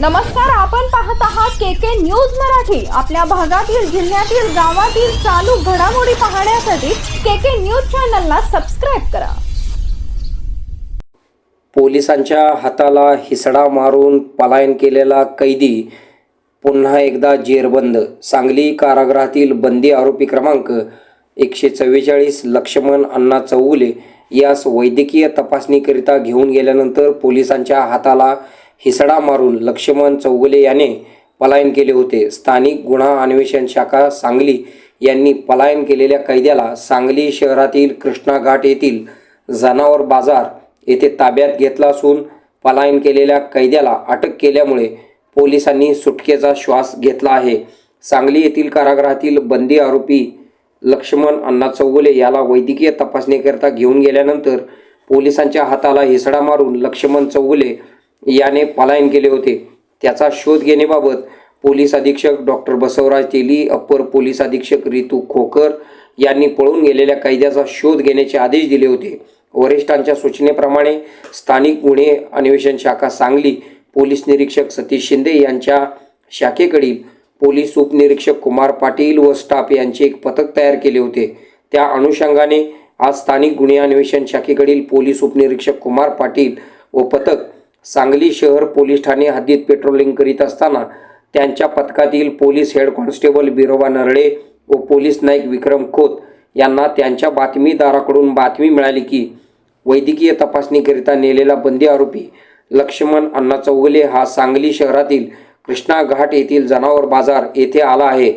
नमस्कार आपण पाहत आहात के के न्यूज मराठी. आपल्या भागातील जिल्ह्यातील गावातील चालू घडामोडी पाहण्यासाठी के के न्यूज चॅनलला सबस्क्राईब करा. पोलिसांच्या हाताला हिसडा मारून पलायन केलेला कैदी पुन्हा एकदा जेरबंद. सांगली कारागृहातील बंदी आरोपी क्रमांक एकशे चव्वेचाळीस लक्ष्मण अण्णा चौगुले यास वैद्यकीय तपासणीकरिता घेऊन गेल्यानंतर पोलिसांच्या हाताला हिसडा मारून लक्ष्मण चौगुले याने पलायन केले होते. स्थानिक गुन्हा अन्वेषण शाखा सांगली यांनी पलायन केलेल्या कैद्याला सांगली शहरातील कृष्णा घाट येथील जनावर बाजार येथे ताब्यात घेतला असून पलायन केलेल्या कैद्याला अटक केल्यामुळे पोलिसांनी सुटकेचा श्वास घेतला आहे. सांगली येथील कारागृहातील बंदी आरोपी लक्ष्मण अण्णा चौगुले याला वैद्यकीय तपासणीकरिता घेऊन गेल्यानंतर पोलिसांच्या हाताला हिसडा मारून लक्ष्मण चौगुले याने पलायन केले होते. त्याचा शोध घेण्याबाबत पोलीस अधीक्षक doctor Basavraj Teli upper police अधीक्षक रितू खोकर यांनी पळून गेलेल्या कैद्याचा शोध घेण्याचे आदेश दिले होते. वरिष्ठांच्या सूचनेप्रमाणे स्थानिक गुन्हे अन्वेषण शाखा सांगली पोलीस निरीक्षक सतीश शिंदे यांच्या शाखेकडील पोलीस उपनिरीक्षक कुमार पाटील व स्टाफ यांचे एक पथक तयार केले होते. त्या अनुषंगाने आज स्थानिक गुन्हे अन्वेषण शाखेकडील पोलीस उपनिरीक्षक कुमार पाटील व पथक सांगली शहर पोलीस ठाणे हद्दीत पेट्रोलिंग करीत असताना त्यांच्या पथकातील police head constable Biroba Narale व पोलीस नाईक विक्रम खोत यांना त्यांच्या बातमीदाराकडून बातमी मिळाली की वैद्यकीय तपासणीकरिता नेलेला बंदी आरोपी लक्ष्मण अण्णा चौगले हा सांगली शहरातील कृष्णा घाट येथील जनावर बाजार येथे आला आहे.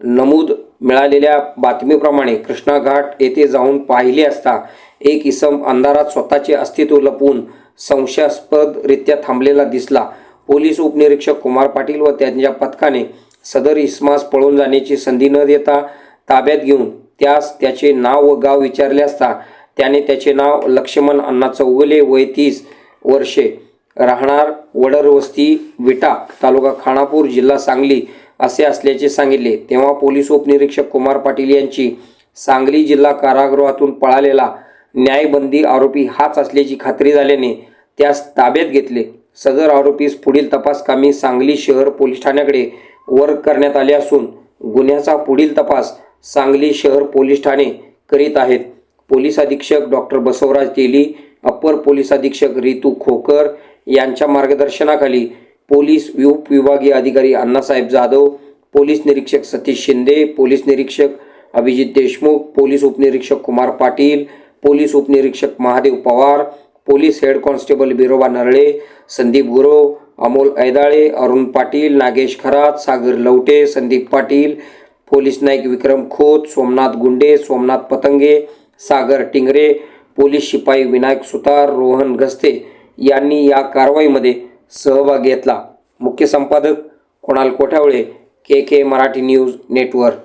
नमूद मिळालेल्या बातमीप्रमाणे कृष्णा घाट येथे जाऊन पाहिले असता एक इसम अंधारात स्वतःचे अस्तित्व लपवून संशयास्पदरित्या थांबलेला दिसला. पोलीस उपनिरीक्षक कुमार पाटील व त्यांच्या पथकाने सदर इस्मास पळून जाण्याची संधी न देता ताब्यात घेऊन त्यास त्याचे नाव व गाव विचारले असता त्याने त्याचे नाव लक्ष्मण अण्णा चौगले वय तीस वर्षे राहणार वडरवस्ती विटा तालुका खानापूर जिल्हा सांगली असे असल्याचे सांगितले. तेव्हा पोलीस उपनिरीक्षक कुमार पाटील यांची सांगली जिल्हा कारागृहातून पळालेला न्यायबंदी आरोपी हाच असल्याची खात्री झाल्याने त्यास ताब्यात घेतले. सदर आरोपीस पुढील तपास कामी सांगली शहर पोलीस ठाण्याकडे वर्ग करण्यात आले असून गुन्ह्याचा पुढील तपास सांगली शहर पोलीस ठाणे करीत आहेत. पोलीस अधीक्षक doctor Basavraj Teli upper police अधीक्षक रितू खोकर यांच्या मार्गदर्शनाखाली पोलीस उपविभागीय अधिकारी अण्णासाहेब जाधव पोलीस निरीक्षक सतीश शिंदे पोलीस निरीक्षक अभिजित देशमुख पोलीस उपनिरीक्षक कुमार पाटील पोलीस उपनिरीक्षक Mahadev Pawar police head constable Biroba Narale Sandeep Gurav Amol Aidale Arun Patil Nagesh Kharat Sagar Lavate Sandeep Patil police Naik Vikram Khot Somnath Gunde Somnath Patange Sagar Tingre police शिपाई विनायक सुतार रोहन गस्ते यांनी या कारवाईमध्ये सहभाग घेतला. मुख्य संपादक Kunal Kothavale K K Marathi news network.